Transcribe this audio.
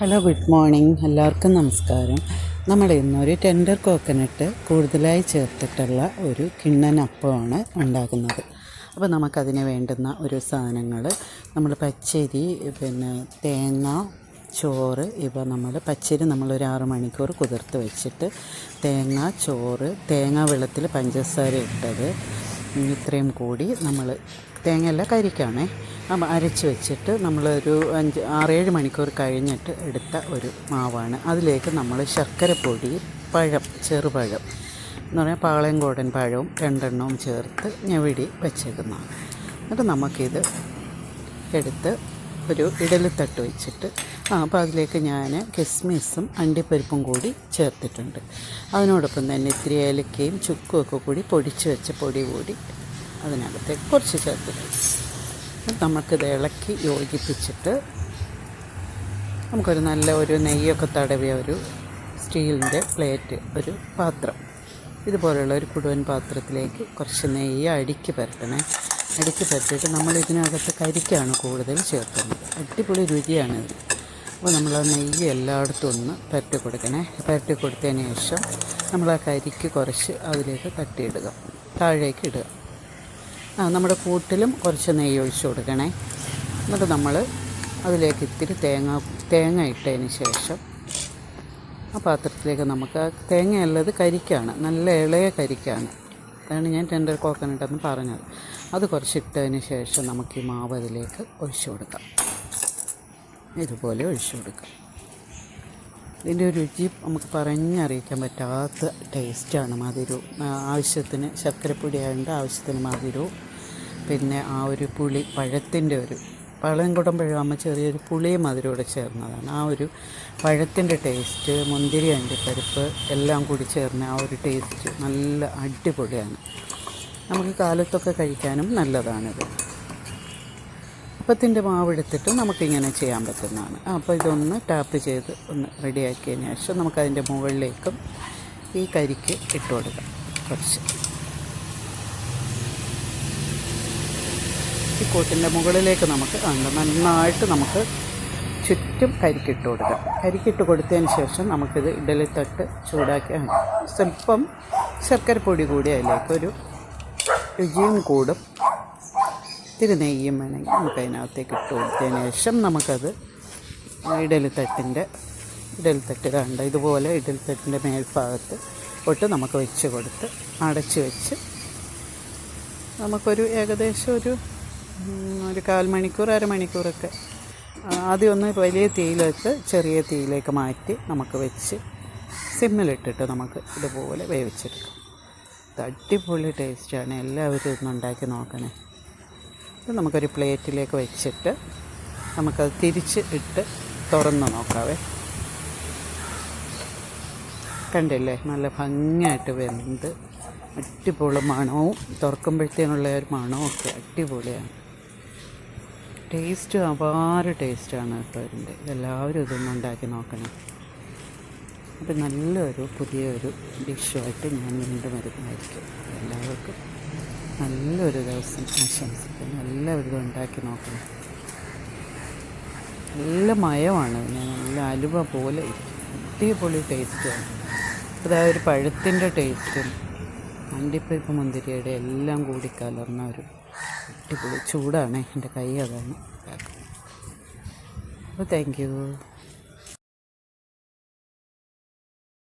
Hello good morning എല്ലാവർക്കും നമസ്കാരം. നമ്മൾ ഇന്നൊരു ടെൻഡർ കോക്കനട്ട് കൂടുതലായി ചേർത്തിട്ടുള്ള ഒരു കിണ്ണൻ അപ്പമാണ് ഉണ്ടാക്കുന്നത്. അപ്പോൾ നമുക്കതിന് വേണ്ടുന്ന ഒരു സാധനങ്ങൾ നമ്മൾ പച്ചരി പിന്നെ തേങ്ങ ചോറ് ഇവ നമ്മൾ പച്ചരി നമ്മളൊരു ആറ് മണിക്കൂർ കുതിർത്ത് വെച്ചിട്ട് തേങ്ങ ചോറ് തേങ്ങ വെള്ളത്തിൽ പഞ്ചസാര ഇട്ടത് ഇത്രയും കൂടി നമ്മൾ തേങ്ങയല്ല കരിക്കാണേ അപ്പം അരച്ച് വെച്ചിട്ട് നമ്മളൊരു അഞ്ച് ആറേഴ് മണിക്കൂർ കഴിഞ്ഞിട്ട് എടുത്ത ഒരു മാവാണ്. അതിലേക്ക് നമ്മൾ ശർക്കരപ്പൊടി പഴം ചെറുപഴം എന്ന് പറഞ്ഞാൽ പാളയംകോടൻ പഴവും രണ്ടെണ്ണവും ചേർത്ത് ഞെവിടി വെച്ചേക്കുന്നതാണ്. എന്നിട്ട് നമുക്കിത് എടുത്ത് ഒരു ഇഡലിത്തട്ട് വെച്ചിട്ട് ആ അപ്പോൾ അതിലേക്ക് ഞാൻ കിസ്മിസും അണ്ടിപ്പരിപ്പും കൂടി ചേർത്തിട്ടുണ്ട്. അതിനോടൊപ്പം തന്നെ ഇത്തിരി ഏലക്കയും ചുക്കും ഒക്കെ കൂടി പൊടിച്ച് വെച്ച പൊടി കൂടി അതിനകത്തേക്ക് കുറച്ച് ചേർത്തിട്ടുണ്ട്. നമുക്കിത് ഇളക്കി യോജിപ്പിച്ചിട്ട് നമുക്കൊരു നല്ല ഒരു നെയ്യൊക്കെ തടവിയ ഒരു സ്റ്റീലിന്റെ പ്ലേറ്റ് ഒരു പാത്രം. ഇതുപോലെയുള്ള ഒരു കുടുവൻ പാത്രത്തിലേക്ക് കുറച്ച് നെയ്യ് അടുക്കി പരട്ടണേ അടുക്കി പറ്റിയിട്ട് നമ്മൾ ഇതിനകത്ത് കരിക്കാണ് കൂടുതൽ ചേർക്കുന്നത്. അടിപൊളി രുചിയാണ് അപ്പോൾ നമ്മൾ ആ നെയ്യ് എല്ലായിടത്തും ഒന്ന് പരട്ടി കൊടുക്കണേ. പരട്ടി കൊടുത്തതിന് ശേഷം നമ്മൾ ആ കരിക്ക് കുറച്ച് അതിലേക്ക് തട്ടിയിടുക താഴേക്ക് ഇടുക. ആ നമ്മുടെ കൂട്ടിലും കുറച്ച് നെയ്യ് ഒഴിച്ച് കൊടുക്കണേ. എന്നിട്ട് നമ്മൾ അതിലേക്ക് ഇത്തിരി തേങ്ങ തേങ്ങ ഇട്ടതിന് ശേഷം ആ പാത്രത്തിലേക്ക് നമുക്ക് ആ തേങ്ങയുള്ളത് കരിക്കാണ്. നല്ല ഇളയ കരിക്കാണ്. അതാണ് ഞാൻ ടെൻഡർ കോക്കനട്ടെന്ന് പറഞ്ഞത്. അത് കുറച്ചിട്ടതിന് ശേഷം നമുക്ക് ഈ മാവ് അതിലേക്ക് ഒഴിച്ചു കൊടുക്കാം. ഇതുപോലെ ഒഴിച്ചു കൊടുക്കാം. ഇതിന്റെ രുചി നമുക്ക് പറഞ്ഞറിയിക്കാൻ പറ്റാത്ത ടേസ്റ്റാണ്. മധുരവും ആവശ്യത്തിന് ശർക്കരപ്പൊടി ആയതുകൊണ്ട് ആവശ്യത്തിന് മധുരവും പിന്നെ ആ ഒരു പുളി പഴത്തിന്റെ ഒരു പഴം പഴംകുടം പഴമാകുമ്പോൾ ചെറിയൊരു പുളിയും മധുരവും ചേർന്നതാണ്. ആ ഒരു പഴത്തിന്റെ ടേസ്റ്റ് മുന്തിരി അണ്ടിപ്പരിപ്പ് എല്ലാം കൂടി ചേർന്ന ആ ഒരു ടേസ്റ്റ് നല്ല അടിപൊളിയാണ്. നമുക്ക് കാലത്തൊക്കെ കഴിക്കാനും നല്ലതാണിത്. അപ്പത്തിന്റെ മാവെടുത്തിട്ട് നമുക്കിങ്ങനെ ചെയ്യാൻ പറ്റുന്നതാണ്. അപ്പോൾ ഇതൊന്ന് ടാപ്പ് ചെയ്ത് ഒന്ന് റെഡിയാക്കിയതിന് ശേഷം നമുക്കതിന്റെ മുകളിലേക്കും ഈ കരിക്ക് ഇട്ട് കൊടുക്കാം. കുറച്ച്. ഈ കൂട്ടിന്റെ മുകളിലേക്ക് നമുക്ക് ഉണ്ട് നന്നായിട്ട് നമുക്ക് ചുറ്റും കരിക്കിട്ട് കൊടുക്കാം. കരിക്കിട്ട് കൊടുത്തതിന് ശേഷം നമുക്കിത് ഇഡലിത്തട്ട് ചൂടാക്കി സ്വല്പം സ്വല്പം ശർക്കരപ്പൊടി കൂടി അതിലേക്ക് ഒരു രുചിയും കൂടും. ഇത്തിരി നെയ്യും വേണമെങ്കിൽ നമുക്ക് അതിനകത്തേക്ക് ഇട്ട് കൊടുത്തതിന് ശേഷം നമുക്കത് ഇഡലിത്തട്ടിന്റെ ഇഡലിത്തട്ട് കണ്ട ഇതുപോലെ ഇഡലിത്തട്ടിന്റെ മേൽഭാഗത്ത് ഒട്ട് നമുക്ക് വെച്ച് കൊടുത്ത് അടച്ച് വെച്ച് നമുക്കൊരു ഏകദേശം ഒരു ഒരു കാൽ മണിക്കൂർ അരമണിക്കൂറൊക്കെ ആദ്യം ഒന്ന് വലിയ തീയിലേക്ക് ചെറിയ തീയിലേക്ക് മാറ്റി നമുക്ക് വെച്ച് സിമ്മിലിട്ടിട്ട് നമുക്ക് ഇതുപോലെ വേവിച്ചെടുക്കാം. ഇത് അടിപൊളി ടേസ്റ്റാണ്. എല്ലാവരും ഒന്ന് ഉണ്ടാക്കി നോക്കണേ. ഇത് നമുക്കൊരു പ്ലേറ്റിലേക്ക് വെച്ചിട്ട് നമുക്കത് തിരിച്ച് ഇട്ട് തുറന്ന് നോക്കാവേ. കണ്ടില്ലേ? നല്ല ഭംഗിയായിട്ട് വെന്ത് അടിപൊളി മണവും തുറക്കുമ്പോഴത്തേനുള്ള ഒരു മണവും ഒക്കെ അടിപൊളിയാണ്. ടേസ്റ്റ് അപാര ടേസ്റ്റാണ് കേട്ടോ ഇതിന്റെ. ഇതെല്ലാവരും ഇതൊന്നും ഉണ്ടാക്കി നോക്കണം. അപ്പം നല്ലൊരു പുതിയൊരു ഡിഷുമായിട്ട് ഞാൻ വീണ്ടും വരുന്നതായിരിക്കും. എല്ലാവർക്കും നല്ലൊരു ദിവസം ആശംസിക്കുന്നു. നല്ല ഒരു ഉണ്ടാക്കി നോക്കണം. നല്ല മയമാണ്. നല്ല അലുവ പോലെ. അടിപൊളി ടേസ്റ്റാണ് അതായത് ഒരു പഴത്തിന്റെ ടേസ്റ്റും അണ്ടിപ്പരിപ്പ് മുന്തിരിയുടെ എല്ലാം കൂടി കലർന്ന ഒരു അടിപൊളി ചൂടാണ്. എന്റെ കൈ അതാണ്. അപ്പോൾ താങ്ക് യു